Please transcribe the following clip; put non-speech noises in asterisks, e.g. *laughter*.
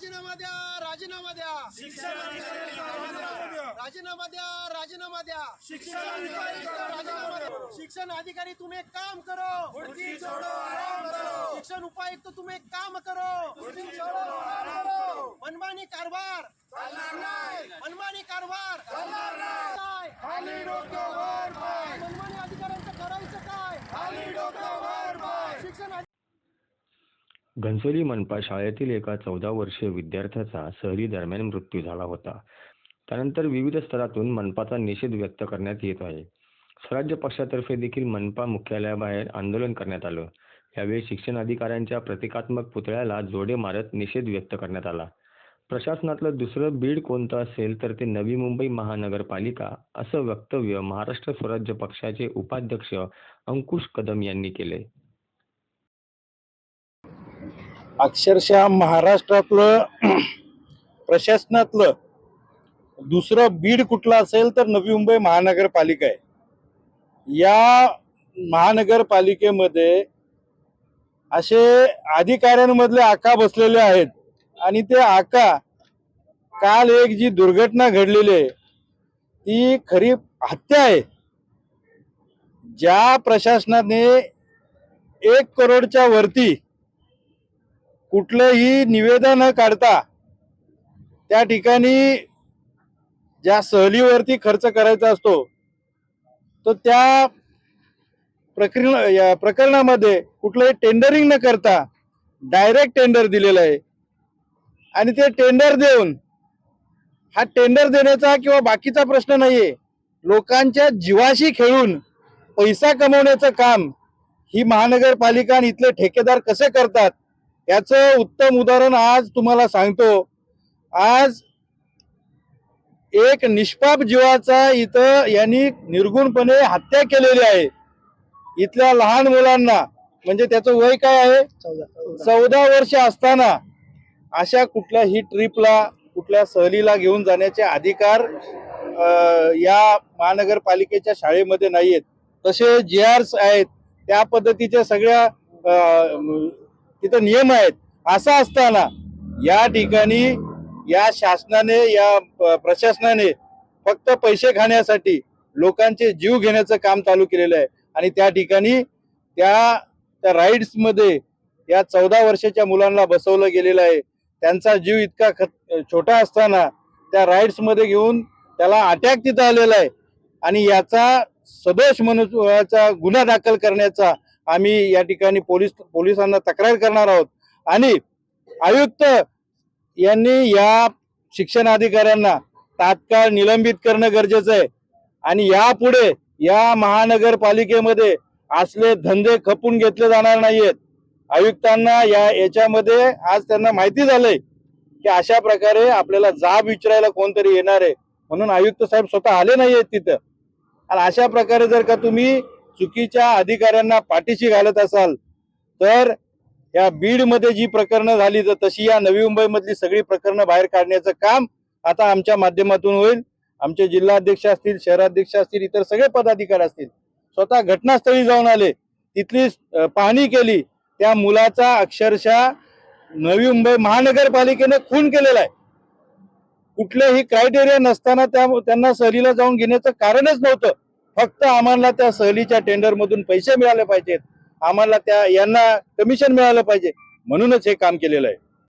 राजीनामा द्या राजीनामा द्या. राजीनामा द्या राजीनामा द्या. राजीनामा द्या. शिक्षण अधिकारी तुम्ही एक काम करो. शिक्षण उपायुक्त तुम्ही एक काम करो. मनमानी कारभार. मनमानी कारभार काय मनमानी अधिकाऱ्यांचं करायचं काय शिक्षण अधि- घनसोली मनपा शाळेतील एका चौदा वर्षीय विद्यार्थ्याचा सहली दरम्यान मृत्यू झाला होता. त्यानंतर विविध स्तरातून मनपाचा निषेध व्यक्त करण्यात येत आहे. स्वराज्य पक्षातर्फे देखील मनपा मुख्यालयाबाहेर आंदोलन करण्यात आलं. यावेळी शिक्षण अधिकाऱ्यांच्या प्रतिकात्मक पुतळ्याला जोडे मारत निषेध व्यक्त करण्यात आला. प्रशासनातलं दुसरं बीड कोणतं असेल तर ते नवी मुंबई महानगरपालिका असं वक्तव्य महाराष्ट्र स्वराज्य पक्षाचे उपाध्यक्ष अंकुश कदम यांनी केले अक्षरशः महाराष्ट्रातलं *clears throat* प्रशासनातलं दुसरं बीड कुठलं असेल तर नवी मुंबई महानगरपालिका आहे. या महानगरपालिकेमध्ये असे अधिकाऱ्यांमधले आका बसलेले आहेत आणि ते आका काल एक जी दुर्घटना घडलेली आहे ती खरी हत्या आहे. ज्या प्रशासनाने एक करोडच्या वरती कुठलंही निवेदन न काढता त्या ठिकाणी ज्या सहलीवरती खर्च करायचा असतो तो त्या प्रकरण या प्रकरणामध्ये कुठलंही टेंडरिंग न करता डायरेक्ट टेंडर दिलेलं आहे. आणि ते टेंडर देऊन हा टेंडर देण्याचा किंवा बाकीचा प्रश्न नाहीये. लोकांच्या जीवाशी खेळून पैसा कमवण्याचं काम ही महानगरपालिका आणि इथले ठेकेदार कसे करतात याचं उत्तम उदाहरण आज तुम्हाला सांगतो. आज एक निष्पाप जीवाचा इथं यांनी निर्गुणपणे हत्या केलेली आहे. इथल्या लहान मुलांना म्हणजे त्याचं वय काय आहे? चौदा. वर्ष असताना अशा कुठल्याही ट्रिपला कुठल्या सहलीला घेऊन जाण्याचे अधिकार या महानगरपालिकेच्या शाळेमध्ये नाहीयेत. तसे जे आर्स आहेत त्या पद्धतीच्या सगळ्या तिथं नियम आहेत. असं असताना या ठिकाणी या शासनाने या प्रशासनाने फक्त पैसे खाण्यासाठी लोकांचे जीव घेण्याचं काम चालू केलेलं आहे. आणि त्या ठिकाणी त्या त्या राईड्समध्ये या चौदा वर्षाच्या मुलांना बसवलं गेलेलं आहे. त्यांचा जीव इतका खत छोटा असताना त्या राईड्समध्ये घेऊन त्याला अटॅक तिथं आलेला आहे. आणि याचा सदोष मनुष्याचा गुन्हा दाखल करण्याचा आम्ही या ठिकाणी पोलीस पोलिसांना तक्रार करणार आहोत. आणि आयुक्त यांनी या शिक्षण अधिकाऱ्यांना तात्काळ निलंबित करणं गरजेचं आहे. आणि यापुढे या महानगरपालिकेमध्ये असले धंदे खपून घेतले जाणार नाहीयेत. आयुक्तांना या याच्यामध्ये आज त्यांना माहिती झालंय की अशा प्रकारे आपल्याला जाब विचारायला कोणतरी येणार आहे. म्हणून आयुक्त साहेब स्वतः आले नाहीयेत तिथं. आणि अशा प्रकारे जर का तुम्ही चुकीच्या अधिकाऱ्यांना पाठीशी घालत असाल तर या बीडमध्ये जी प्रकरणं झाली तर तशी या नवी मुंबईमधली सगळी प्रकरणं बाहेर काढण्याचं काम आता आमच्या माध्यमातून होईल. आमचे जिल्हाध्यक्ष असतील शहराध्यक्ष असतील इतर सगळे पदाधिकारी असतील स्वतः घटनास्थळी जाऊन आले तिथली पाहणी केली त्या मुलाचा अक्षरशः नवी मुंबई महानगरपालिकेने खून केलेला आहे. कुठलेही क्रायटेरिया नसताना त्या त्यांना सहलीला जाऊन घेण्याचं कारणच नव्हतं. फक्त आम्हाला त्या सहलीच्या टेंडर मधून पैसे मिळाले पाहिजेत. आम्हाला त्या यांना कमिशन मिळालं पाहिजे. म्हणूनच हे काम केलेलं आहे.